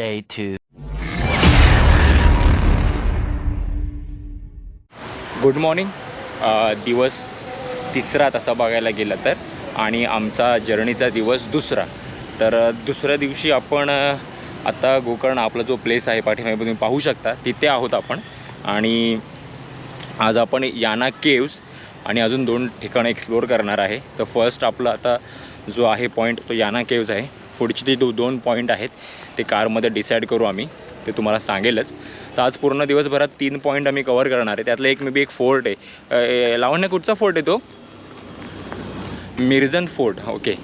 Day two. Good morning uh, दिवस तिसरा तसा बघायला गेला तर. आणि आमचा जर्नीचा दिवस दुसरा. तर दुसऱ्या दिवशी आपण आता गोकर्ण आपला जो प्लेस आहे पाठीमागे तुम्ही पाहू शकता. तिथे आहोत आपण. आणि आज आपण याना केव्स आणि अजून दोन ठिकाणं एक्सप्लोअर करणार आहे. तर फर्स्ट आपला आता जो आहे पॉईंट तो याना केव्ज आहे. पुढची ती दो दोन पॉईंट आहेत ते कारमध्ये डिसाईड करू आम्ही. ते तुम्हाला सांगेलच. तर आज पूर्ण दिवसभरात तीन पॉईंट आम्ही कवर करणार आहे. त्यातलं एक मे बी एक फोर्ट आहे. अ, लावण्य कुठचा फोर्ट आहे तो? मिर्झन फोर्ट ओके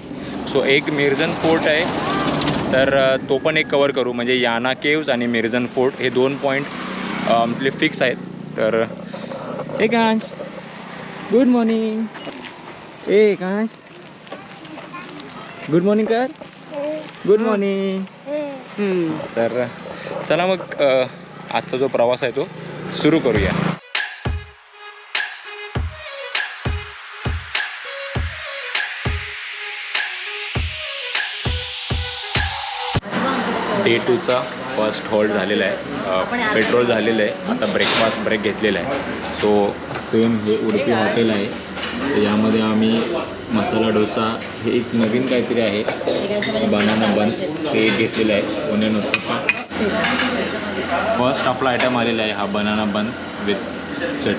सो एक मिर्झन फोर्ट आहे. तर तो पण एक कवर करू. म्हणजे याना केव्ज आणि मिर्झन फोर्ट हे दोन पॉईंट आपले फिक्स आहेत. तर Ekansh good morning Ekansh good morning कर गुड मॉर्निंग तर चला मग आजचा जो प्रवास आहे तो सुरू करूया. डे टूचा फर्स्ट हॉल्ट झालेला आहे. पेट्रोल झालेलं आहे. आता ब्रेकफास्ट ब्रेक घेतलेला आहे. सो सेम हे उडपी हॉटेल आहे. यामध्ये आम्ही मसाला डोसा हे एक नवीन काहीतरी आहे. बनाना बन्स ते घेतलेलं आहे ओनियन उत्तप्पा फर्स्ट आपला आयटम आलेला आहे हा बनाना बन विथ चट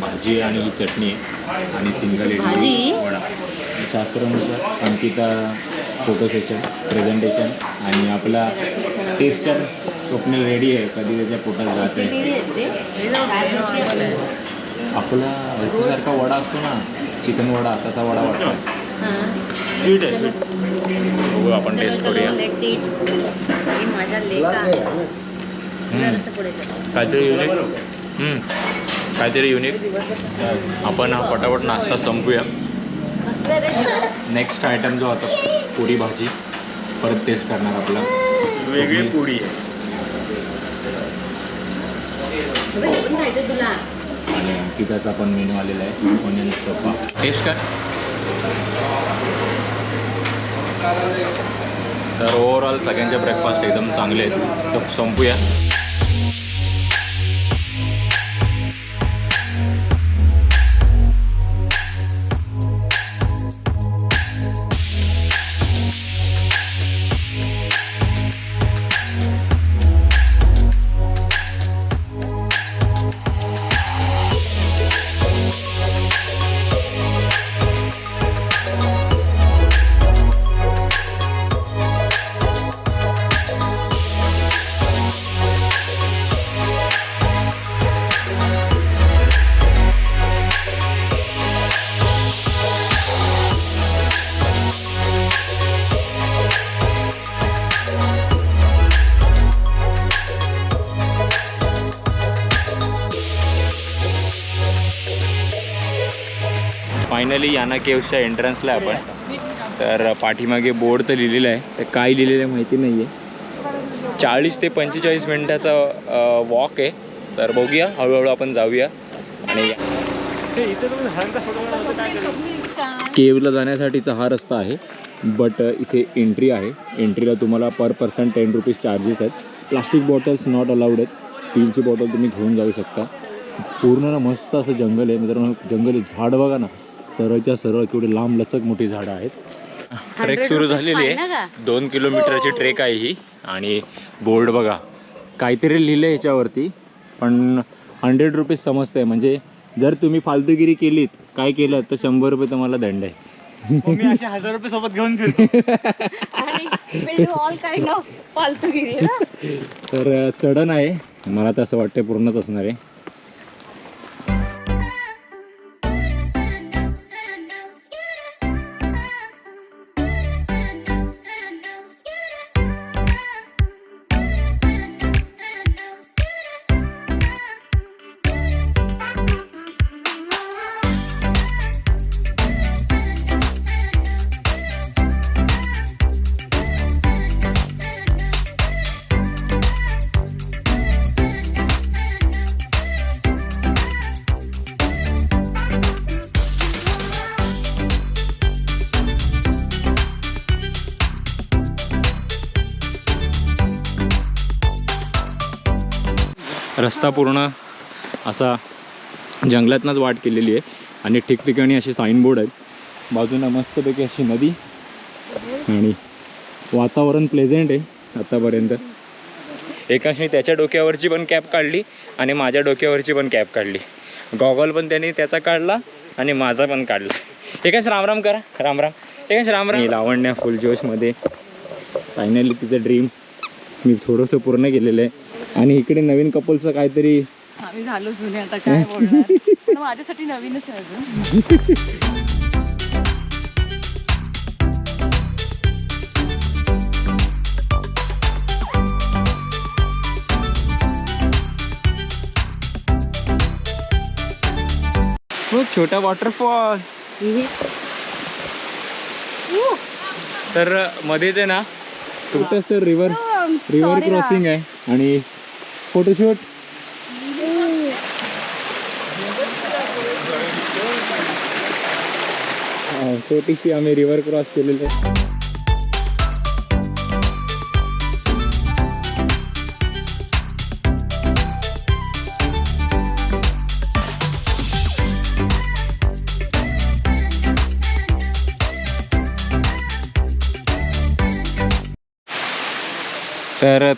भाजी आणि ही चटणी आहे आणि सिंगल इडली. वडा. शास्त्रानुसार अंकिता फोटो सेशन प्रेझेंटेशन आणि आपला टेस्टर स्वप्नील रेडी आहे. कधी त्याच्या पोटात जात आहे. आपला ह्याच्यासारखा वडा असतो ना. चिकन वडा तसा वडा वाटतो. बघू आपण टेस्ट करूया. काहीतरी युनिक हम्म. काहीतरी युनिक आपण हा पटापट नाश्ता संपूया. नेक्स्ट आयटम जो होता पुरी भाजी परत टेस्ट करणार आपला. वेगळी पुडी आहे. तुला. आणि अंकिताचा पण मेनू आलेला आहे ओनियन चोपा टेस्ट कर तर ओव्हरऑल सगळ्यांचे ब्रेकफास्ट एकदम चांगले आहेत. तर संपूया. फायनली याना केव्सच्या एंट्रन्सला आहे आपण. तर पाठीमागे बोर्ड तर लिहिलेलं आहे तर काय लिहिलेलं आहे माहिती नाही आहे चाळीस ते पंचेचाळीस मिनटाचा वॉक आहे. तर बघूया हळूहळू आपण जाऊया. आणि केवला जाण्यासाठीचा हा रस्ता आहे बट इथे एंट्री आहे. एंट्रीला तुम्हाला per person ten rupees charges आहेत. प्लास्टिक बॉटल्स नॉट अलाउड आहेत. स्टीलची बॉटल तुम्ही घेऊन जाऊ शकता. पूर्ण ना मस्त असं जंगल आहे. मित्रांनो जंगल झाड बघा ना. सरळच्या सरळ केवढी लांब लचक मोठी झाडं आहेत. ट्रेक सुरू झालेली आहे. दोन किलोमीटरची ट्रेक आहे ही. आणि बोर्ड बघा. काहीतरी लिहिलं आहे ह्याच्यावरती पण हंड्रेड रुपीज समजतंय. म्हणजे जर तुम्ही फालतूगिरी केलीत काय केलं तर शंभर रुपये तुम्हाला दंड आहे. मी असे हजार रुपये सोबत घेऊन फिरतो. आणि ऑल काइंड ऑफ फालतूगिरी आहे ना? तर चढण आहे. मला तर असं वाटतं पूर्णच असणार आहे. रस्ता पूर्ण असा जंगलातनंच वाट केलेली आहे. आणि ठिकठिकाणी असे साईनबोर्ड आहेत. बाजूला मस्तपैकी अशी नदी आणि वातावरण प्लेझेंट आहे आत्तापर्यंत एकाशने त्याच्या डोक्यावरची पण कॅप काढली आणि माझ्या डोक्यावरची पण कॅप काढली. गॉगल पण त्याने त्याचा काढला आणि माझा पण काढला. एकाच रामराम करा. रामराम. एकाच रामराम. लावण्या फुल जोशमध्ये फायनली तिचं ड्रीम मी थोडंसं पूर्ण केलेलं आहे. आणि इकडे नवीन कपलचं काहीतरी आम्ही झालो जुने आता काय बोलणार? पण माझ्यासाठी नवीनच आहे अजून. हो छोटा वॉटरफॉल तर मध्येच आहे ना? छोटंसं रिव्हर रिव्हर क्रॉसिंग आहे आणि फोटोशूट? हा, छोटीशी आम्ही रिव्हर क्रॉस केलेली. आहे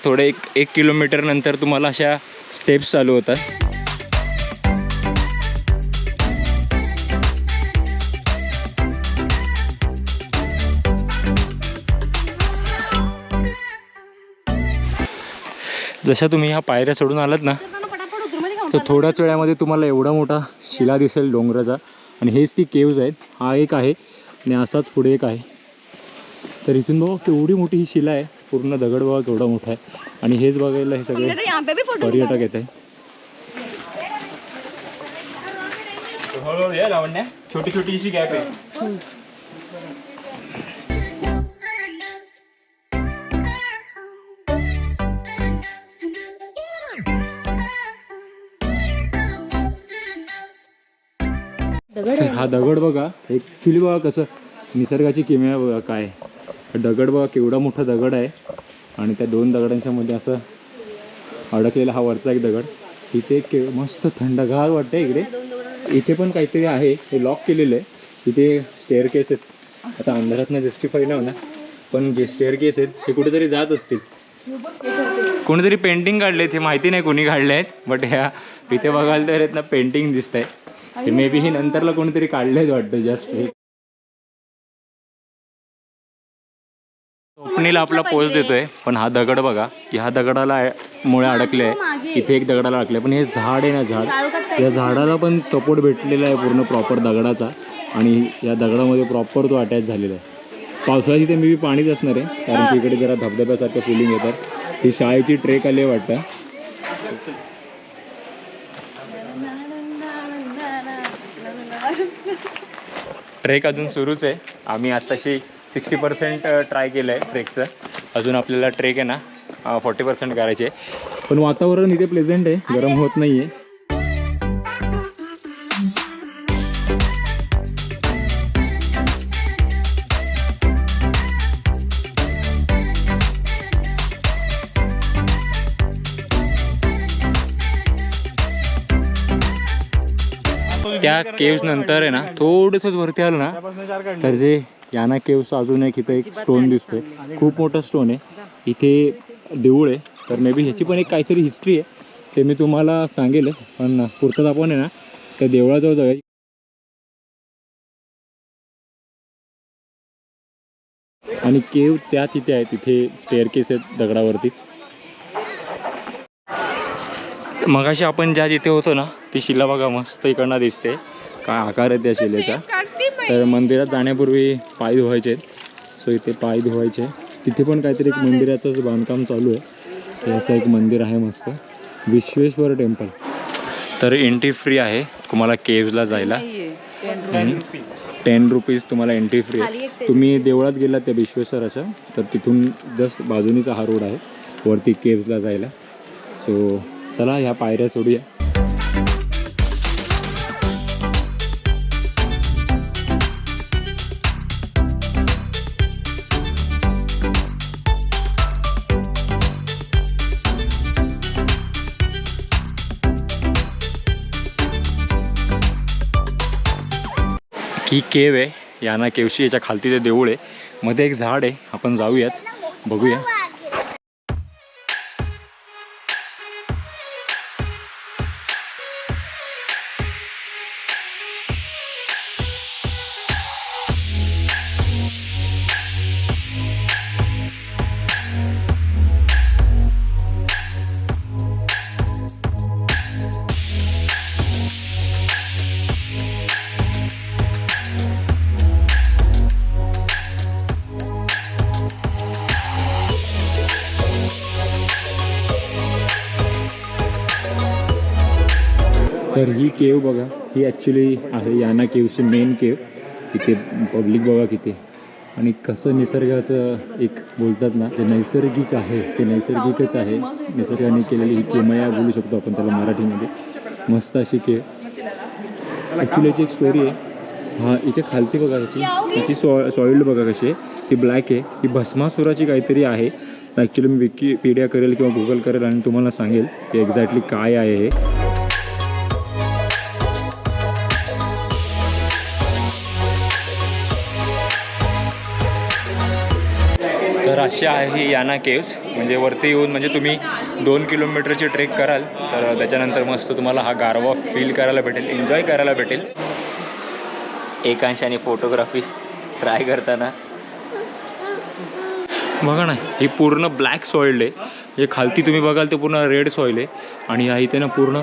थोडे एक एक किलोमीटर नंतर तुम्हाला अशा स्टेप्स चालू होतात. जशा तुम्ही ह्या पायऱ्या सोडून आलात ना तर थोड्याच वेळामध्ये तुम्हाला एवढा मोठा शिला दिसेल डोंगराचा. आणि हेच ती केव्ज आहेत. हा एक आहे आणि असाच पुढे एक आहे. तर इथून बघा केवढी मोठी ही शिला आहे. पूर्ण दगड बघा केवढा मोठा आहे. आणि हेच बघायला हे सगळे पर्यटक येत आहे लावण्या. छोटी छोटी अशी गॅप आहे. हा दगड बघा. ॲक्च्युली बघा कसं निसर्गाची किमया बघा काय. दगड बघा केवढा मोठा दगड आहे. आणि त्या दोन दगडांच्या मध्ये असं अडकलेला हा वरचा एक दगड. इथे के मस्त थंडगार वाटतं इकडे. इथे पण काहीतरी आहे. हे लॉक केलेलं आहे. इथे स्टेअर केस आहेत. आता अंधारातनं जस्टिफाय नाही होणार. पण जे स्टेअर केस आहेत हे कुठेतरी जात असतील. कोणीतरी पेंटिंग काढले ते माहिती नाही कोणी काढले आहेत बट ह्या इथे बघायला तर आहेत ना पेंटिंग दिसत आहे मे बी ही नंतरला कोणीतरी काढले आहेत वाटतं जस्ट हे. स्वप्नीला आपला पोज देतोय पण हा दगड बघा ह्या दगडाला मुळे अडकले आहे इथे एक दगडाला अडकले पण हे झाड आहे ना झाड या झाडाला पण सपोर्ट भेटलेला आहे पूर्ण प्रॉपर दगडाचा आणि या दगडामध्ये प्रॉपर तो अटॅच झालेला आहे. पावसाळ्यात इथे मी पाणीच असणार आहे कारण की इकडे जरा धबधब्यासारखं फिलिंग येतात ही शाळेची ट्रेक आली आहे वाटतं. ट्रेक अजून सुरूच आहे. आम्ही आत्ताशी सिक्स्टी पर्सेंट ट्राय केलं आहे ट्रेकचं अजून आपल्याला ट्रेक आहे ना फोर्टी पर्सेंट करायचे. आहे पण वातावरण इथे प्लेझेंट आहे गरम होत नाही आहे त्या केव्स नंतर आहे ना थोडंसंच वरती आलं ना तर जे याना केव्स अजून एक इथं एक स्टोन दिसतोय. खूप मोठा स्टोन आहे. इथे देऊळ आहे. तर मे बी ह्याची पण एक काहीतरी हिस्ट्री आहे. ते मी तुम्हाला सांगेलच. पण पुढचं आपण आहे ना त्या देवळाजवळ जाऊया. आणि केव त्या तिथे आहे. तिथे स्टेअर केस आहेत दगडावरतीच. मगाशी आपण ज्या जिथे होतो ना ती शिला बघा मस्त इकडनं दिसते. काय आकार आहे त्या शिलेचा. तर मंदिरात जाण्यापूर्वी पाय धुवायचे आहेत सो इथे पाय धुवायचे. तिथे पण काहीतरी एक मंदिराचंच बांधकाम चालू आहे. असं एक मंदिर आहे मस्त. विश्वेश्वर टेम्पल. तर एंट्री फ्री आहे. तुम्हाला केव्जला जायला. टेन रुपीज तुम्हाला एंट्री फ्री आहे. तुम्ही देवळात गेलात त्या विश्वेश्वराच्या तर तिथून जस्ट बाजूनीचा हा रोड आहे. वरती केव्जला जायला. सो चला ह्या पायऱ्या सोडूया. ही केव आहे याना केवशी याच्या खालती ते देऊळ आहे. मध्ये एक झाड आहे आपण जाऊयाच बघूया. तर ही केव बघा ही ॲक्च्युली आहे याना केवची मेन केव. इथे पब्लिक बघा किती. आणि कसं निसर्गाचं एक बोलतात ना जे नैसर्गिक आहे ते नैसर्गिकच आहे. निसर्गाने केलेली ही किमया बोलू शकतो आपण त्याला मराठीमध्ये. मस्त अशी केव. ॲक्च्युली याची एक स्टोरी आहे. हां याच्या खालती बघा याची. याची सॉ सॉइल्ड बघा कशी आहे. ती ब्लॅक आहे. ही भस्मासुराची काहीतरी आहे. ॲक्च्युली मी विकिपीडिया करेल किंवा गुगल करेल आणि तुम्हाला सांगेल की एक्झॅक्टली काय आहे हे. अशी आहे ही याना केव्स. म्हणजे वरती येऊन म्हणजे तुम्ही दोन किलोमीटरची ट्रेक कराल तर त्याच्यानंतर मस्त तुम्हाला हा गारवा फील करायला भेटेल एन्जॉय करायला भेटेल. एकांशाने फोटोग्राफी ट्राय करताना. बघा ना ही पूर्ण ब्लॅक सॉइल्ड आहे. म्हणजे खालती तुम्ही बघाल ते पूर्ण रेड सॉईल आहे. आणि या इथे ना पूर्ण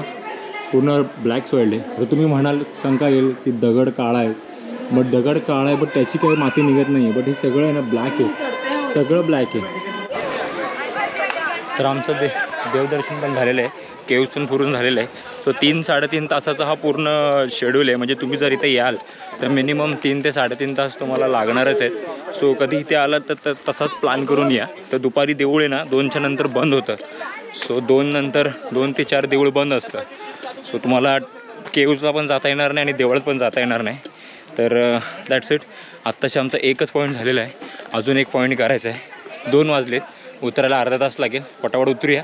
पूर्ण ब्लॅक सॉइल्ड आहे. तर तुम्ही म्हणाल शंका येईल की दगड काळा आहे. बट दगड काळा आहे बट त्याची काही माती निघत नाही आहे बट हे सगळं आहे ना ब्लॅक आहे. सगळं ब्लॅक आहे. तर आमचं दे देवदर्शन पण झालेलं आहे. केव्ज पण फिरून झालेलं आहे. सो तीन साडेतीन तासाचा हा पूर्ण शेड्यूल आहे. म्हणजे तुम्ही जर इथे याल तर मिनिमम तीन ते साडेतीन तास तुम्हाला लागणारच आहेत सो कधी इथे आलात तर त- तसाच प्लॅन करून या. तर दुपारी देऊळ आहे ना दोनच्या नंतर बंद होतं. सो दोन नंतर दोन ते चार देऊळ बंद असतं. सो तुम्हाला केव्जला पण जाता येणार नाही आणि देवळात पण जाता येणार नाही. तर दॅट्स इट आत्ताशी आमचा एकच पॉईंट झालेला आहे. अजून एक पॉईंट करायचा आहे. दोन वाजलेत. उतरायला अर्धा तास लागेल. पटापट उतरूया.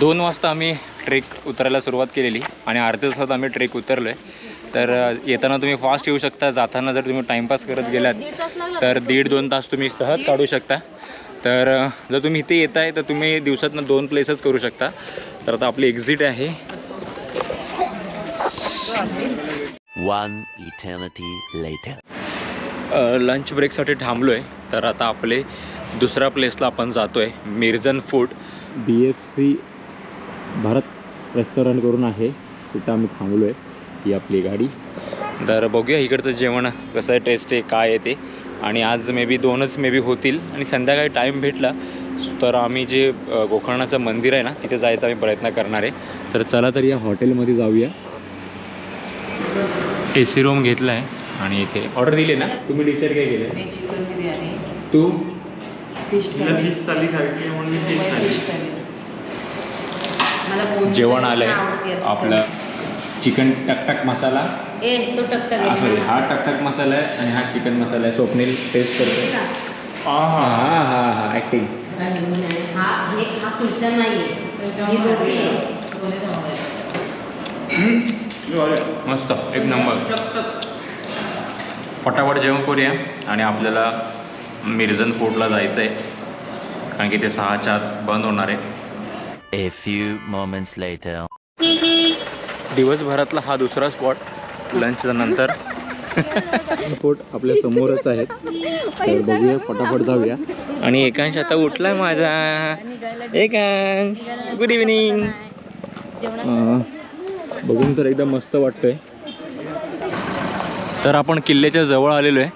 दोन वाजता आम्ही ट्रेक उतरायला सुरुवात केलेली आणि अर्ध्या तासात आम्ही ट्रेक उतरलो आहे तर येताना तुम्ही फास्ट येऊ शकता. जाताना जर तुम्ही टाईमपास करत गेलात तर दीड दोन तास तुम्ही सहज काढू शकता. तर जर तुम्ही इथे येत आहे तर तुम्ही दिवसातनं दोन प्लेसच करू शकता. तर आता आपली एक्झिट आहे. One eternity later. लंच ब्रेकसाठी थांबलो आहे तर आता आपले दुसऱ्या प्लेसला आपण जातो आहे Mirjan food B F C Bharat restaurant करून आहे. तिथं आम्ही थांबलो आहे ही आपली गाडी. तर बघूया इकडचं जेवण कसं आहे टेस्ट आहे काय आहे ते. आणि आज मे बी दोनच मे बी होतील. आणि संध्याकाळी टाईम भेटला तर आम्ही जे गोकर्णाचं मंदिर आहे ना तिथे जायचा आम्ही प्रयत्न करणार आहे. तर चला तर या हॉटेलमध्ये जाऊया. ए सी रूम घेतला आहे आणि इथे ऑर्डर दिली ना? तुम्ही डिसाईड काय केलं? चिकन बिर्याणी. तू? फिश थाली. थाली खायची म्हणून मी fish थाली. फिश थाली. मला जेवण आलं आवडते आहे याची. आपलं चिकन टकटक मसाला. ए तो टकटक सॉरी हा टकटक मसाला आहे आणि हा चिकन मसाला आहे. स्वप्नील टेस्ट करतो हा. हा हा. हा हा ॲक्टिंग हा हे हा कुलचा नाही ही मस्त. एक नंबर. फटाफट जेवण करूया आणि आपल्याला मिर्झन फोर्टला जायचं आहे कारण की ते सहाच्या आत बंद होणार आहे. A few moments later. दिवसभरातला हा दुसरा स्पॉट लंचच्या नंतर. फोर्ट आपल्या समोरच आहेत. तर बघूया फटाफट जाऊया. आणि एकांश आता उठलाय माझा. एकांश गुड इव्हिनिंग बघून तर एकदम मस्त वाटतंय. तर आपण किल्ल्याच्या जवळ आलेलो आहे.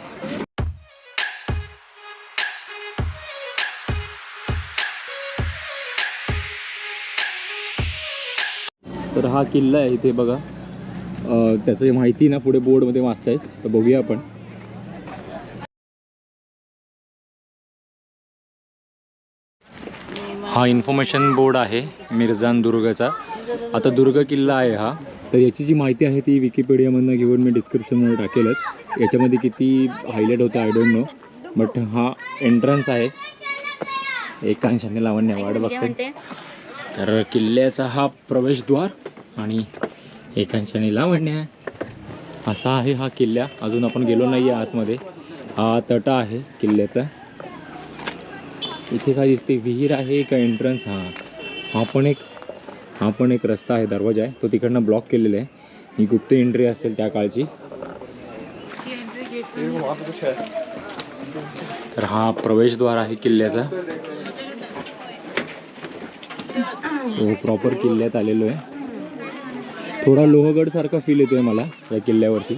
तर हा किल्ला आहे इथे बघा. त्याचं त्याची माहिती ना पुढे बोर्डमध्ये वाचतायत तर बघूया आपण. हा इन्फॉर्मेशन बोर्ड आहे मिर्झान दुर्गचा. आता दुर्ग किल्ला आहे हा. तर याची जी माहिती आहे ती विकिपीडियामधनं घेऊन मी डिस्क्रिप्शनमध्ये टाकेलच. याच्यामध्ये किती हायलाईट होतं आय डोंट नो बट हा एंट्रन्स आहे. एकांशाने लावण्या वाट बघते. तर किल्ल्याचा हा प्रवेशद्वार आणि एकांशाने लावण्या. असा आहे हा किल्ला. अजून आपण गेलो नाही आहे आतमध्ये. हा तटा आहे किल्ल्याचा. इथे काय दिसते? विहीर आहे का एंट्रन्स हा. हा पण एक हा पण एक रस्ता आहे दरवाजा आहे. तो तिकडनं ब्लॉक केलेला आहे. ही गुप्त एंट्री असेल त्या काळची. तर हा प्रवेशद्वार आहे किल्ल्याचा. सो प्रॉपर किल्ल्यात आलेलो आहे. थोडा लोहगड सारखा फील येतोय मला या किल्ल्यावरती.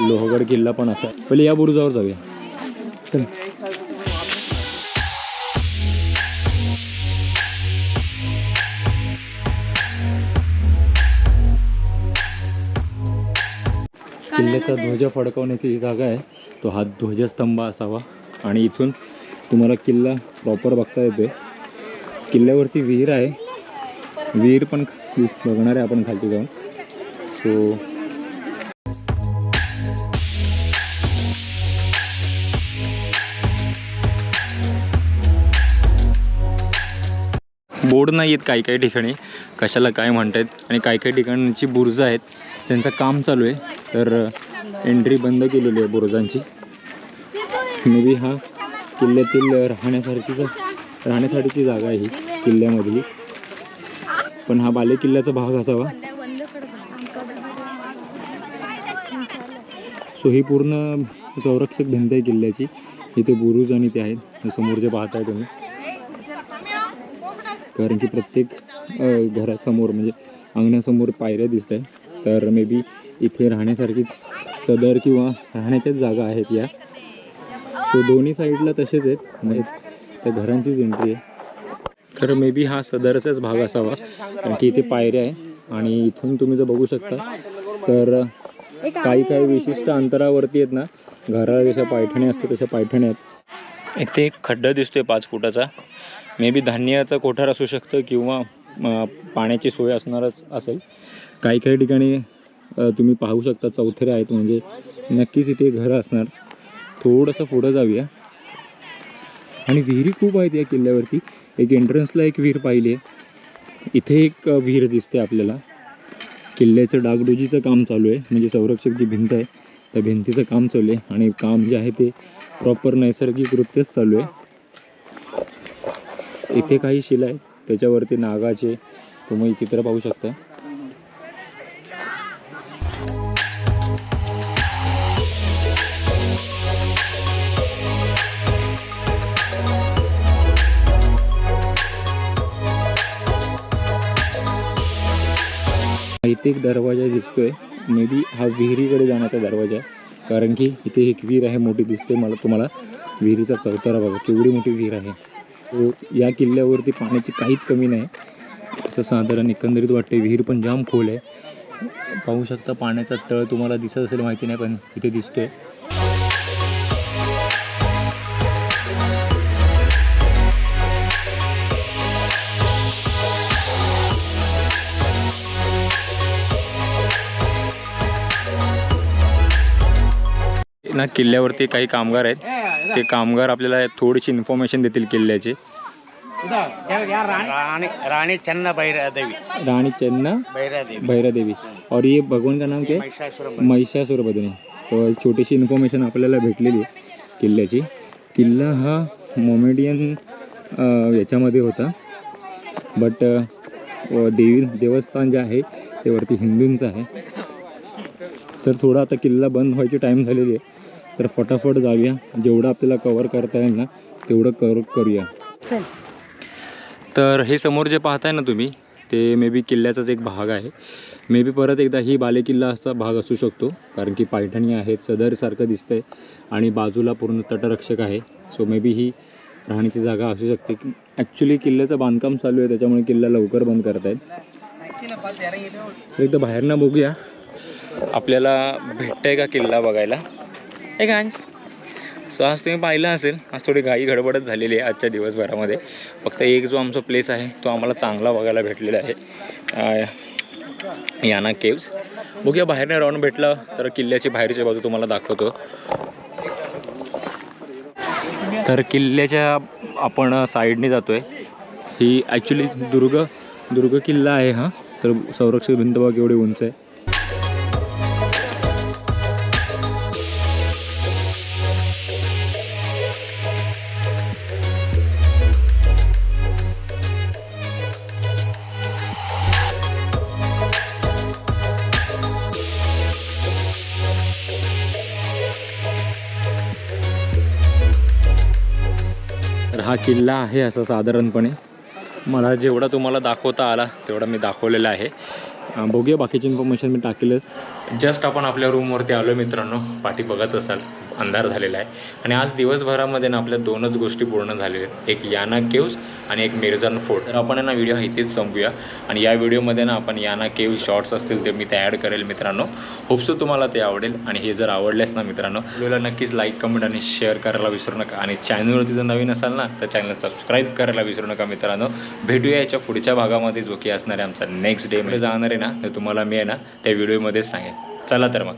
लोहगड किल्ला पण असा पहिले या बुरुजावर जाऊया. चल. किल्ल्याचा ध्वज फडकवण्याची जी जागा आहे. तो हा ध्वजस्तंभ असावा. आणि इथून तुम्हाला किल्ला प्रॉपर बघता येतोय. किल्ल्यावरती विहीर आहे. विहीर पण दिस- बघणार आहे. आपण खालती जाऊन. सो बोर्ड नाही आहेत काही काही ठिकाणी. कशाला काय म्हणतायत? आणि काही काही ठिकाणची बुर्ज आहेत. त्यांचं काम चालू आहे. तर एंट्री बंद केलेली आहे बुरुजांची. मे बी हा किल्ल्यातील राहण्यासारखीच राहण्यासाठीची जागा आहे ही किल्ल्यामधली. पण हा बाले किल्ल्याचा भाग असावा. सो ही पूर्ण संरक्षक भिंत आहे किल्ल्याची. इथे बुरुज आणि ते आहेत. समोर जे पाहताय तुम्ही. कारण की प्रत्येक घरासमोर म्हणजे अंगणासमोर पायऱ्या दिसत आहे तर मे बी इथे राहण्यासारखीच सदर किंवा राहण्याच्याच जागा आहेत या. सो दोन्ही साईडला तसेच आहेत. म्हणजे त्या घरांचीच एंट्री आहे. तर मे बी हा सदरचाच भाग असावा कारण की इथे पायऱ्या आहे आणि इथून तुम्ही जर बघू शकता तर काही काही विशिष्ट अंतरावरती आहेत ना घराला जशा पायठण्या असतात तशा पायठण्या आहेत. इथे एक खड्डा दिसतोय पाच फुटाचा. मे बी धान्याचा कोठार असू शकतं किंवा पाण्याची सोय असणारच असेल. काही काही ठिकाणी तुम्ही पाहू शकता चौथरे आहेत म्हणजे नक्कीच इथे घरं असणार. थोडंसं पुढं जाऊया. आणि विहिरी खूप आहेत या किल्ल्यावरती. एक एंट्रन्सला एक विहीर पाहिली आहे. इथे एक विहीर दिसते आपल्याला. किल्ल्याचं डागडुजीचं काम चालू आहे. म्हणजे संरक्षक जी भिंत आहे त्या भिंतीचं काम चालू आहे. आणि काम जे आहे ते प्रॉपर नैसर्गिकरित्याच चालू आहे. इथे काही शिला आहेत. त्याच्यावरती नागाचे तुम्ही चित्र पाहू शकता. इथे एक दरवाजा दिसतोय. मे बी हा विहिरीकडे जाण्याचा दरवाजा आहे. कारण की इथे एक विहीर आहे मोठी दिसते मला तुम्हाला. विहिरीचा चौतारा बघा केवढी मोठी विहीर आहे. या किल्ल्यावरती पाण्याची काहीच कमी नाही. असं साधारण एकंदरीत वाटते विहीर पण जाम खोल आहे. पाहू शकता पाण्याचा तळ तुम्हाला दिसत असेल माहिती नाही पण इथे दिसतोय. ना किल्ल्यावरती काही कामगार आहेत. ते कामगार आपल्याला थोडीशी इन्फॉर्मेशन देतील किल्ल्याची. रानी रानी चन्ना भैरा देवी. रानी चन्ना भैरा देवी. भैरा देवी. और ये भगवान का नाम क्या है? महिषासुर बदने तो एक छोटीशी इन्फॉर्मेशन आपल्याला भेटलेली आहे किल्ल्याची. किल्ला हा मोमेडियन याच्यामध्ये होता. बट देवी देवस्थान जे आहे ते वरती हिंदूंचं आहे. तर थोडा आता किल्ला बंद व्हायची टाईम झालेली आहे. तर फटाफट जाऊया. जेवढं आपल्याला कवर करता येईल ना तेवढं कर करूया. तर हे समोर जे पाहताय ना तुम्ही ते मे बी किल्ल्याचाच एक भाग आहे. मे बी परत एकदा ही बालेकिल्ला असा भाग असू शकतो कारण की पायठणी आहेत सदरसारखं दिसतंय आणि बाजूला पूर्ण तटरक्षक आहे. सो मे बी ही राहण्याची जागा असू शकते. ॲक्च्युली किल्ल्याचं बांधकाम चालू आहे त्याच्यामुळे किल्ला लवकर बंद करतायत. एकदा बाहेरनं बघूया. आपल्याला भेटतंय का किल्ला बघायला? हे अंश सो आज तुम्ही पाहिलं असेल आज थोडी घाई गडबडच झालेली आहे आजच्या दिवसभरामध्ये. फक्त एक जो आमचा प्लेस आहे तो आम्हाला चांगला बघायला भेटलेला आहे. याना केव्स बघूया बाहेरनं राऊंड भेटला तर किल्ल्याची बाहेरची बाजू तुम्हाला दाखवतो. तर किल्ल्याच्या आपण साईडने जातो आहे ही ॲक्च्युली दुर्ग दुर्ग किल्ला आहे हा. तर संरक्षक भिंत बघ एवढी उंच आहे. किल्ला आहे असं साधारणपणे. मला जेवढा तुम्हाला दाखवता आला तेवढा मी दाखवलेला आहे. बघूया बाकीची इन्फॉर्मेशन मी टाकेलच. जस्ट आपण आपल्या रूमवरती आलो मित्रांनो. पाठी बघत असाल अंधार झालेला आहे. आणि आज दिवसभरामध्ये ना आपल्या दोनच गोष्टी पूर्ण झालेल्या आहेत. एक याना केव्स आणि एक मिर्झान फोर्ट तर आपण ना व्हिडिओ इथेच संपूया. आणि या व्हिडिओमध्ये ना आपण यांना केव शॉर्ट्स असतील ते मी ते ॲड करेल मित्रांनो. होपसो तुम्हाला ते आवडेल. आणि हे जर आवडलेच ना मित्रांनो व्हिडिओला नक्कीच लाईक कमेंट आणि शेअर करायला विसरू नका. आणि चॅनलवरती जर नवीन असाल ना तर चॅनल सबस्क्राईब करायला विसरू नका मित्रांनो. भेटूया याच्या पुढच्या भागामध्ये जो की असणार आहे आमचा नेक्स्ट डे मध्ये जाणार आहे ना तर तुम्हाला मी आहे ना त्या व्हिडिओमध्येच सांगेन. चला तर मग.